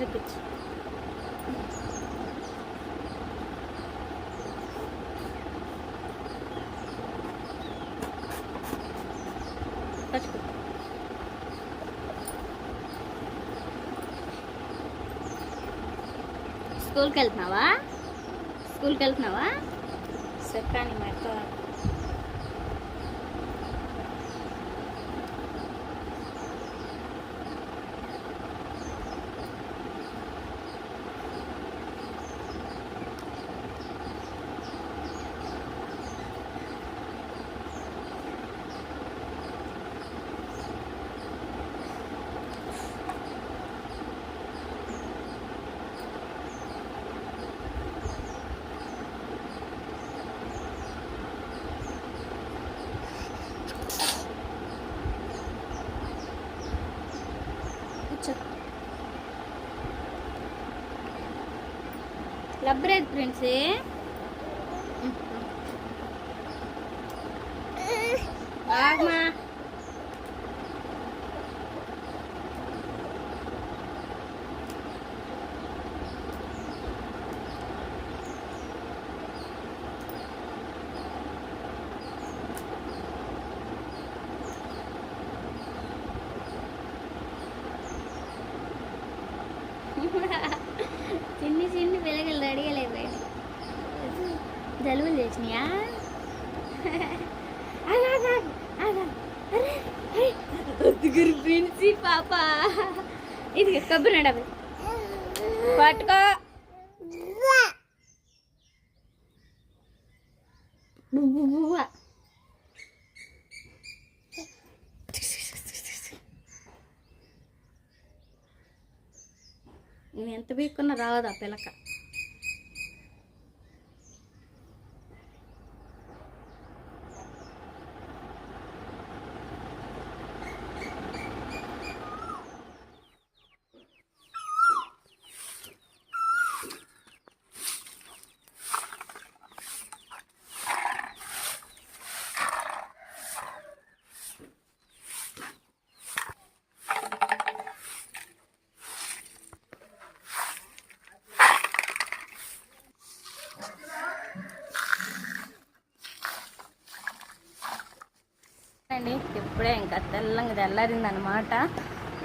Water స్కూల్కి వెళ్తున్నావా? స్కూల్కి వెళ్తున్నావా? చెప్పాను మెత్త కూర్చో లబ్బరేది ఫ్రెండ్స్. ఆగమా చిన్ని చిన్ని పిల్లలు రెడీగా లేవు జలుబులు చేసినాయా గురి పాప ఇది కొబ్బరి నడవి పట్టుకో నేను ఎంత బీక్కున్నా రావదా పిలక అండి కూడా ఇంకా తెల్లంగా తెల్లారింది అనమాట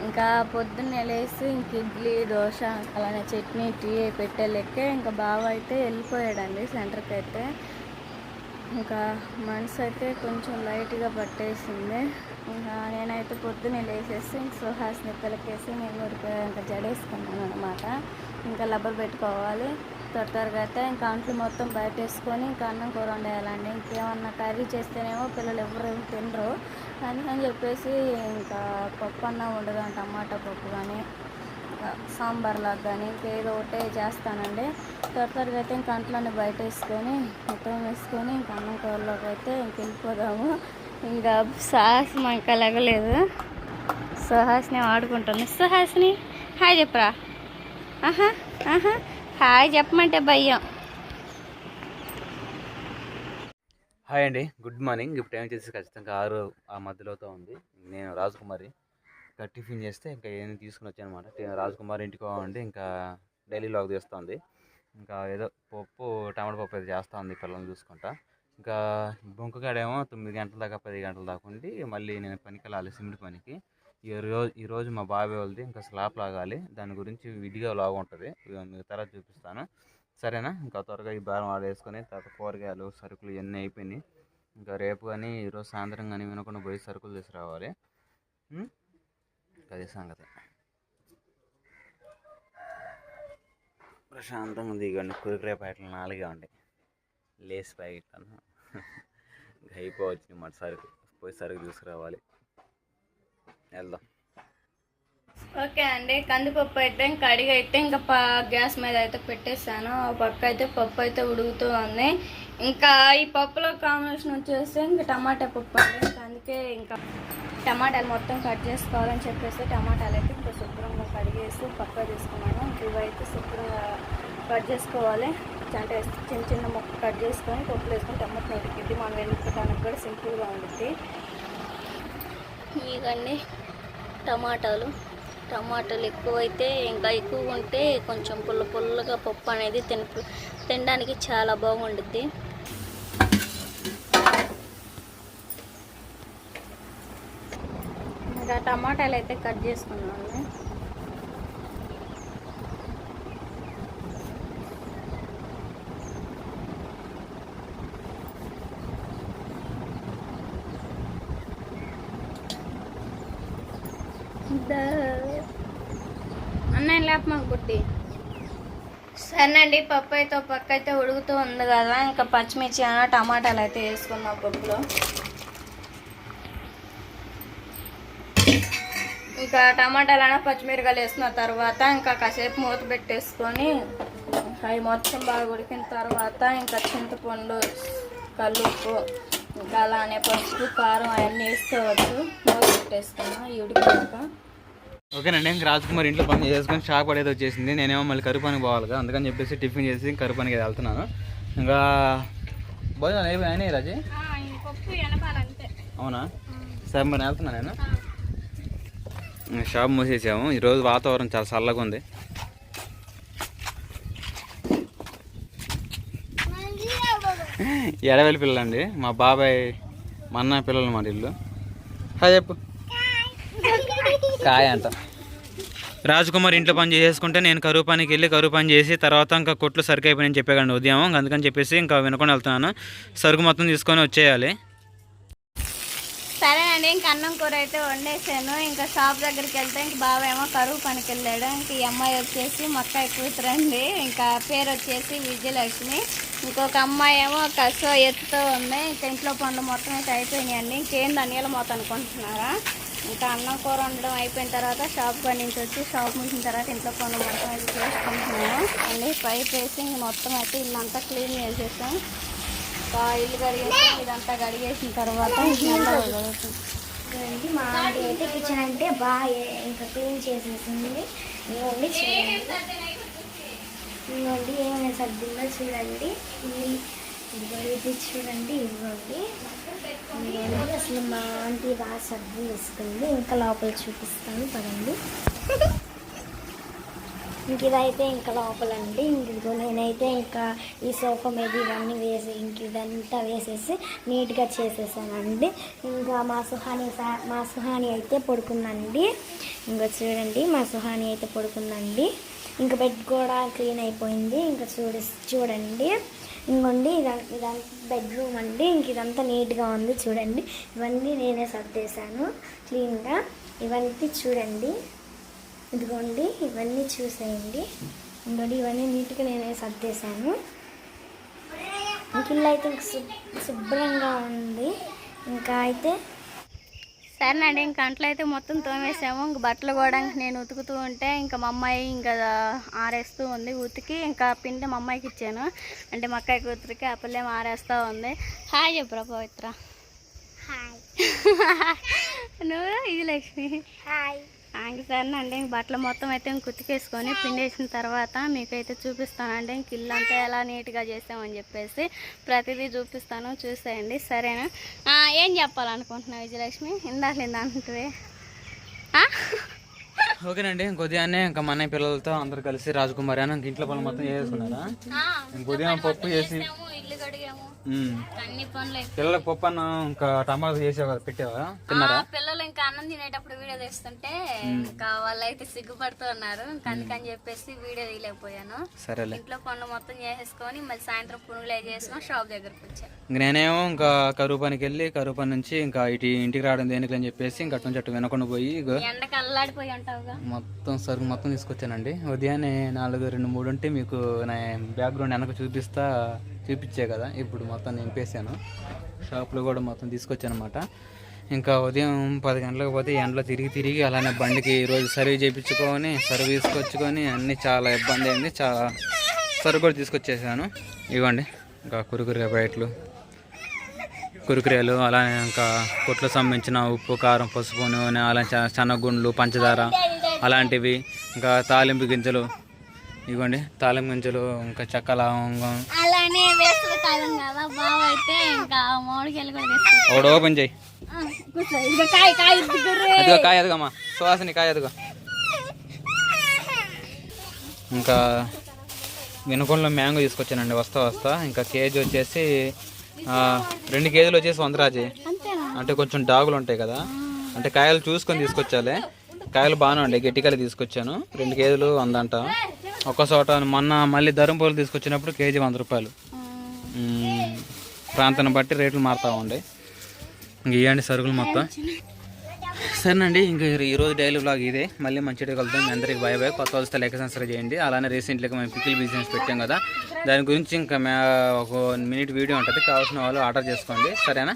ఇంకా పొద్దున్నే లేసి ఇంక ఇడ్లీ దోశ అలానే చట్నీ టీ పెట్టే లెక్కే ఇంకా బావ అయితే వెళ్ళిపోయాడండి సెంటర్కి అయితే ఇంకా మనసు అయితే కొంచెం లైట్గా పట్టేసింది. ఇంకా నేనైతే పొద్దున్నే లేచేసి ఇంక సుహాస్ని పిల్లకేసి నేను ఇంకా జడేసుకున్నాను అనమాట ఇంకా లబ్బర్ పెట్టుకోవాలి. త్వర కదా ఇంకా అంట్లు మొత్తం బయటేసుకొని ఇంకా అన్నం కూర వండేయాలండి. ఇంకేమన్నా కర్రీ చేస్తేనేమో పిల్లలు ఎవరు తినరు. కానీ అని చెప్పేసి ఇంకా పప్పు అన్నం వండుదాం టమాటా పప్పు కానీ సాంబార్ లాగా కానీ ఇంకేదో ఒకటే చేస్తానండి. త్వర త్వరగా అయితే ఇంక అంట్లోనే బయట వేసుకొని మొత్తం వేసుకొని ఇంక అన్నం కూరలోకి అయితే ఇంక వెళ్ళిపోదాము. ఇంకా సాహస్ మా ఇంకా లెగలేదు సుహాస్ని ఆడుకుంటుంది. సుహాస్ని హాయ్ చెప్పరా. ఆహా ఆహా. హాయ్ చెప్పమంటే భయం. హాయ్ అండి గుడ్ మార్నింగ్. ఇప్పుడు టైం వచ్చేసి ఖచ్చితంగా ఆరు ఆ మధ్యలోతో ఉంది. నేను రాజకుమారి. ఇంకా టిఫిన్ చేస్తే ఇంకా ఏం తీసుకుని వచ్చాను అనమాట రాజకుమారి ఇంటికి పోవండి ఇంకా డైలీ లాగ్ చేస్తుంది. ఇంకా ఏదో పప్పు టమాటా పప్పు అయితే చేస్తూ ఉంది పిల్లల్ని చూసుకుంటా. ఇంకా బొంకగాడేమో తొమ్మిది గంటల దాకా పది గంటల దాకా ఉండి మళ్ళీ నేను పనికి వెళ్ళాలి సిమెంట్ పనికి. ఈ రోజు మా బాబాయ్ వాళ్ళది. ఇంకా స్లాప్ లాగాలి. దాని గురించి విడిగా లాగా ఉంటుంది. మీకు తర్వాత చూపిస్తాను. సరేనా? ఇంకా త్వరగా ఈ భారం ఆడేసుకొని తర్వాత కూరగాయలు సరుకులు ఇవన్నీ అయిపోయినాయి. ఇంకా రేపు కానీ ఈరోజు సాయంత్రం కానీ వినకుండా పోయి సరుకులు తీసుకురావాలి. అదే అది సంగతి. ప్రశాంతంగా దిగండి కురికరే ప్యాకెట్లు నాలుగే ఉండే. లేస్ ప్యాకెట్ అన్న అయిపోవచ్చు మన సరుకు. పోయి సరుకు తీసుకురావాలి. వెళ్దాం. ఓకే అండి కందిపప్పు అయితే ఇంకా అడిగి అయితే ఇంకా గ్యాస్ మీద అయితే పెట్టేసాను ఆ పక్క అయితే పప్పు అయితే ఉడుకుతూ ఉంది. ఇంకా ఈ పప్పులో కాంబినేషన్ వచ్చేసి ఇంకా టమాటా పప్పు అండి. ఇంకా అందుకే ఇంకా టమాటాలు మొత్తం కట్ చేసుకోవాలని చెప్పేసి టమాటాలు అయితే ఇంకా శుభ్రంగా కడిగేసి పక్క తీసుకున్నాను ఇంక ఇవైతే శుభ్రంగా కట్ చేసుకోవాలి. అంటే చిన్న చిన్న మొక్క కట్ చేసుకొని పప్పులు వేసుకొని టమాటా ఉడికిద్ది మనం ఎందుకు కూడా సింపుల్గా ఉంటుంది ఇవన్నీ టమాటాలు. టమాటాలు ఎక్కువైతే ఇంకా ఎక్కువ ఉంటే కొంచెం పుల్ల పుల్లగా పప్పు అనేది తిన తినడానికి చాలా బాగుండుద్ది. ఇంకా టమాటాలు అయితే కట్ చేసుకున్నాను సరేనండి పప్పు అయితే పక్క అయితే ఉడుకుతూ ఉంది కదా. ఇంకా పచ్చిమిర్చి అయినా టమాటాలు అయితే వేసుకున్నాం పప్పులో. ఇంకా టమాటాలు అన్న పచ్చిమిరకాయలు వేసుకున్న తర్వాత ఇంకా కాసేపు మూత పెట్టేసుకొని అవి మొత్తం బాగా ఉడికిన తర్వాత ఇంకా చింతపండు కల్లుప్పు ఇంకా అలానే పసుపు కారం అవన్నీ వేసుకోవచ్చు. మూత పెట్టేసుకున్నాం ఈ ఉడికినాక. ఓకేనండి ఇంక రాజ్ కుమార్ ఇంట్లో పని చేసుకొని షాప్ పడేది వచ్చేసింది. నేనేమో మళ్ళీ కరుపానికి పోవాలిగా. అందుకని చెప్పేసి టిఫిన్ చేసి కరుపానికి వెళ్తున్నాను. ఇంకా భోజనం అయిపోయినాయి రాజీ? పప్పు ఎనపాలంతే అవునా? సరే మరి వెళ్తున్నా నేను. షాప్ మూసేసాము. ఈరోజు వాతావరణం చాలా చల్లగా ఉంది. ఎడవెల్లి పిల్లలండి. మా బాబాయ్ మా అన్న పిల్లలు మాట ఇల్లు చెప్పు. కాయ అంట. రాజకుమార్ ఇంట్లో పని చేసుకుంటే నేను కరువు పనికి వెళ్ళి కరువు పని చేసి తర్వాత ఇంకా కొట్లు సరుకు అయిపోయినని చెప్పాను ఉదయం. అందుకని చెప్పేసి ఇంకా వినకుండా వెళ్తున్నాను. సరుకు మొత్తం తీసుకొని వచ్చేయాలి. సరేనండి ఇంక అన్నం కూర అయితే వండేసాను. ఇంకా షాప్ దగ్గరికి వెళ్తే ఇంక బాబేమో కరువు పనికి వెళ్ళాడు. ఇంక ఈ అమ్మాయి వచ్చేసి మక్క కూతురండి. ఇంకా పేరు వచ్చేసి విజయలక్ష్మి. ఇంకొక అమ్మాయి ఏమో కసో ఎత్తుతో ఉంది. ఇంక ఇంట్లో పనులు మొత్తం అయితే అయిపోయినాయండి. ఇంకేం ధనియాల మొత్తం అనుకుంటున్నారా? ఇంకా అన్నం కూర వండడం అయిపోయిన తర్వాత షాప్ పని నుంచి వచ్చి షాప్ ముగిసిన తర్వాత ఇంట్లో పనులు మొత్తం అయితే చేసుకుంటున్నాను. అండి పైప్ వేసి మొత్తం అయితే ఇల్లంతా క్లీన్ చేసేసాం. ఇల్లు కడిగేసి ఇదంతా కడిగేసిన తర్వాత మా ఆంటీ అయితే కిచెన్ అంటే బాగా ఇంకా క్లీన్ చేసేసింది. ఇవ్వండి చూడండి ఇవ్వండి ఏమైనా సర్దిందో చూడండి ఇది చూడండి ఇవ్వండి. అసలు మా ఆంటీ బాగా సర్ది వేసుకుంది. ఇంకా లోపల చూపిస్తాను పదండి. ఇంక ఇదైతే ఇంకా లోపలండి. ఇంక ఇదిగో నేనైతే ఇంకా ఈ సోఫా మీద ఇవన్నీ వేసి ఇంక ఇదంతా వేసేసి నీట్గా చేసేసానండి. ఇంకా మా సుహాని సా- మా సుహాని అయితే పడుకుందండి. ఇంకా చూడండి మా సుహాని అయితే పడుకుందండి. ఇంకా బెడ్ కూడా క్లీన్ అయిపోయింది. ఇంకా చూడ చూడండి. ఇంకోండి ఇదంతా బెడ్రూమ్ అండి. ఇంక ఇదంతా నీట్గా ఉంది చూడండి. ఇవన్నీ నేనే సర్దేశాను క్లీన్గా. ఇవన్నీ చూడండి. ఇదిగోండి ఇవన్నీ చూసేయండి. ఇంకోటి ఇవన్నీ నీట్గా నేనే సర్దేశాను ఇంక ఇల్లు అయితే ఇంక శుభ్రంగా ఉంది. ఇంకా అయితే సరేనండి ఇంక అంట్లో అయితే మొత్తం తోమేసాము. ఇంక బట్టలు కూడా నేను ఉతుకుతూ ఉంటే ఇంకా మా అమ్మాయి ఇంకా ఆరేస్తూ ఉంది ఉతికి ఇంకా పిండి మా అమ్మాయికి ఇచ్చాను. అంటే మా అక్కాయి కూతురికి ఆ పిల్లేమో ఆరేస్తూ ఉంది. హాయ్ చెప్పురా పవిత్ర. హాయ్. నువ్వు ఇది లక్ష్మి. హాయ్. ఇంక సరేనండి ఇంక బట్టలు మొత్తం అయితే ఇంక ఉతికేసుకొని పిండేసిన తర్వాత మీకైతే చూపిస్తానండి. ఇంక ఇల్లు అంతా ఎలా నీట్గా చేసామని చెప్పేసి ప్రతిదీ చూపిస్తాను చూసేయండి. సరేనా? ఏం చెప్పాలనుకుంటున్నావు విజయలక్ష్మి? ఇందాక ఇందంటే ఓకేనండి ఉదయాన్నే ఇంకా మా అన్నయ్య పిల్లలతో అందరు కలిసి రాజకుమారి అని ఇంక ఇంట్లో పనులు మొత్తం చేసుకున్నారా ఇంక ఉదయం పప్పు చేసి. పిల్లలకు పప్పు అన్నం ఇంకా టమాటా చేసావు కదా పెట్టావా? తిన్నారా? పిల్లలు ఇంకా అన్నం తినేటప్పుడు వీడియో తీస్తుంటే ఇంకా వాళ్ళైతే సిగ్గుపడుతూ ఉన్నారు. ఇంకా అందుకని చెప్పేసి వీడియో తీయలేకపోయాను. సరేలే. ఇంట్లో పనులు మొత్తం చేసేసుకొని మళ్ళీ సాయంత్రం పునుగులు చేసుకొని షాప్ దగ్గరకు వచ్చాను. ఇంక నేనేమో ఇంకా కరువు పనికి వెళ్ళి కరువు పని నుంచి ఇంకా ఇటు ఇంటికి రావడం దేనికి అని చెప్పేసి ఇంకా అటు నుంచి అటు వినకుండా పోయి ఎండకు అల్లాడిపోయి ఉంటావుగా. మొత్తం సరుకు మొత్తం తీసుకొచ్చానండి. ఉదయాన్నే నాలుగు రెండు మూడు ఉంటే మీకు నా బ్యాక్గ్రౌండ్ వెనక చూపిస్తా చూపించే కదా. ఇప్పుడు మొత్తం నింపేశాను షాప్లో కూడా మొత్తం తీసుకొచ్చాను అనమాట ఇంకా ఉదయం పది గంటలకు పోతే ఎండలో తిరిగి తిరిగి అలానే బండికి ఈరోజు సర్వీస్ చేయించుకొని సర్వీస్ తీసుకొచ్చుకొని అన్నీ చాలా ఇబ్బంది అయింది. చాలా సరుకు కూడా తీసుకొచ్చేసాను. ఇవ్వండి. ఇంకా కురుకురే బయట్లు. కురుకురేలు అలానే ఇంకా కొట్లకు సంబంధించిన ఉప్పు కారం పసుపు నూనె అలానే చ- శనగగుండ్లు పంచదార. అలాంటివి ఇంకా తాలింపు గింజలు ఇవ్వండి తాలింపు గింజలు ఇంకా చెక్క లవంగం. అలానే వేసవి కాలం కదా బావ అయితే ఇంకా మామిడికాయలు కూడా తెచ్చి ఒకటి ఓపెన్ చేయి. కూర్చో ఇదిగో కాయ కాయ ఇద్దరు అదిగో కాయ ఎదుగమ్మా సువాసని కాయ ఎదుగో ఇంకా వినుకొండలో మ్యాంగో తీసుకొచ్చానండి వస్తా వస్తా. ఇంకా కేజీ వచ్చేసి రెండు కేజీలు వచ్చేసి వందరాజీ అంటే కొంచెం డాగులు ఉంటాయి కదా. అంటే కాయలు చూసుకొని తీసుకొచ్చాలే. కాయలు బాగానే ఉండే. గట్టికాయలు తీసుకొచ్చాను. రెండు కేజీలు వందంట. ఒక్క చోట మొన్న మళ్ళీ ధరంపూలు తీసుకొచ్చినప్పుడు కేజీ వంద రూపాయలు. ప్రాంతాన్ని బట్టి రేట్లు మారుతూ ఉండే. ఇంక ఇవ్వండి సరుకులు మొత్తం. సరేనండి ఇంకా ఈ- ఈరోజు డైలీ బ్లాగ్ ఇదే. మళ్ళీ మంచిగా కలుద్దాం. మీ అందరికి బాయ్ బాయ్ కొత్త వస్తే లెక్క సబ్స్క్రైబ్ చేయండి. అలానే రీసెంట్గా మేము పికిల్ బిజినెస్ పెట్టాం కదా. దాని గురించి ఇంకా ఒక మినిట్ వీడియో ఉంటుంది. కావాల్సిన వాళ్ళు ఆర్డర్ చేసుకోండి. సరేనా?